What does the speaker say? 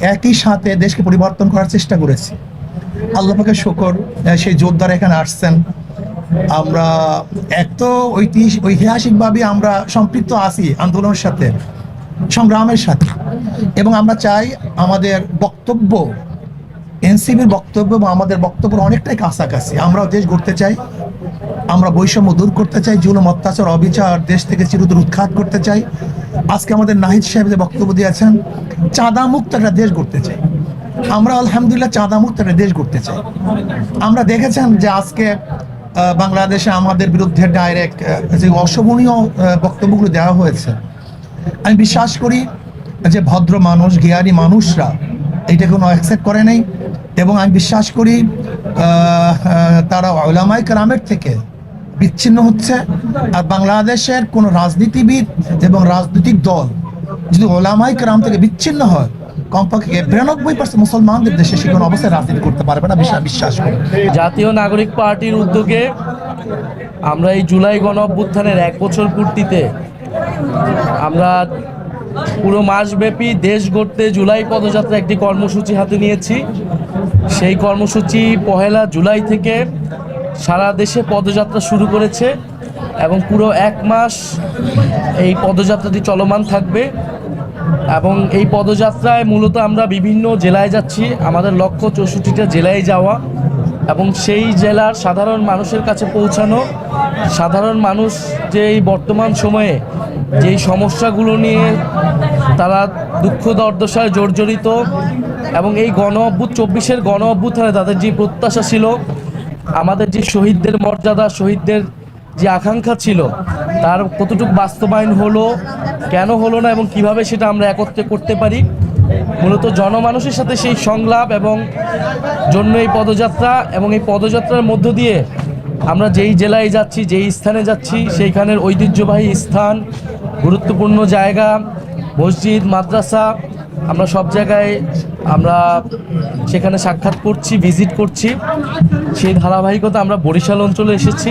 একই সাথে দেশকে পরিবর্তন করার চেষ্টা করেছি। আল্লাহ পাকে শকর সেই যোদ্ধারা এখানে আসছেন। আমরা এক তো ঐতিহাসিক ঐতিহাসিকভাবে আমরা সম্পৃক্ত আছি আন্দোলনের সাথে, সংগ্রামের সাথে। এবং আমরা চাই আমাদের বক্তব্য, এনসিবির বক্তব্য এবং আমাদের বক্তব্য অনেকটাই কাছাকাছি। আমরাও দেশ গড়তে চাই, আমরা বৈষম্য দূর করতে চাই, জুলুম, অত্যাচার, অবিচার, দেশ থেকে চিরদূর উৎখাত করতে চাই। আজকে আমাদের নাহিদ সাহেব যে বক্তব্য দিয়েছেন চাঁদা মুক্ত একটা দেশ গড়তে চাই। আমরা আলহামদুলিল্লাহ চাঁদা মুক্ত একটা দেশ গড়তে চাই। আমরা দেখেছেন যে আজকে বাংলাদেশে আমাদের বিরুদ্ধে ডাইরেক্ট যে অশোভনীয় বক্তব্যগুলো দেওয়া হয়েছে। আমি বিশ্বাস করি যে ভদ্র মানুষ, জ্ঞানী মানুষরা এটা কোনো অ্যাকসেপ্ট করে নাই। এবং আমি বিশ্বাস করি তারা ওলামাই কালামের থেকে বিচ্ছিন্ন হচ্ছে আর বাংলাদেশের কোনো রাজনীতিবিদ এবং রাজনৈতিক দল যদি ওলামাই কালাম থেকে বিচ্ছিন্ন হয়, কমপক্ষে বিরানব্বই পার্সেন্ট মুসলমানদের দেশে সে কোনো অবস্থায় রাজনীতি করতে পারবে না বিশ্বাস বিশ্বাস করি। জাতীয় নাগরিক পার্টির উদ্যোগে আমরা এই জুলাই গণ অভ্যুত্থানের এক বছর পূর্তিতে আমরা পুরো মাসব্যাপী দেশ গড়তে জুলাই পদযাত্রা একটি কর্মসূচি হাতে নিয়েছি। সেই কর্মসূচি পহেলা জুলাই থেকে সারা দেশে পদযাত্রা শুরু করেছে এবং পুরো এক মাস এই পদযাত্রাটি চলমান থাকবে এবং এই পদযাত্রায় মূলত আমরা বিভিন্ন জেলায় যাচ্ছি। আমাদের লক্ষ্য চৌষট্টিটা জেলায় যাওয়া এবং সেই জেলার সাধারণ মানুষের কাছে পৌঁছানো। সাধারণ মানুষ যে এই বর্তমান সময়ে যেই সমস্যাগুলো নিয়ে তারা দুঃখ দর্দশায় জর্জরিত এবং এই গণ অভ্যুত, চব্বিশের গণ অভ্যুত্থানে তাদের যে প্রত্যাশা ছিল আমাদের যে শহীদদের মর্যাদা, শহীদদের যে আকাঙ্ক্ষা ছিল, তার কতটুকু বাস্তবায়ন হলো, কেন হলো না এবং কীভাবে সেটা আমরা একত্রে করতে পারি, মূলত জনমানুষের সাথে সেই সংলাপ এবং জন্য এই পদযাত্রা এবং এই পদযাত্রার মধ্য দিয়ে আমরা যেই জেলায় যাচ্ছি, যেই স্থানে যাচ্ছি, সেইখানের ঐতিহ্যবাহী স্থান, গুরুত্বপূর্ণ জায়গা, মসজিদ, মাদ্রাসা আমরা সব জায়গায় আমরা সেখানে সাক্ষাৎ করছি ভিজিট করছি। সেই ধারাবাহিকতা আমরা বরিশাল অঞ্চলে এসেছি।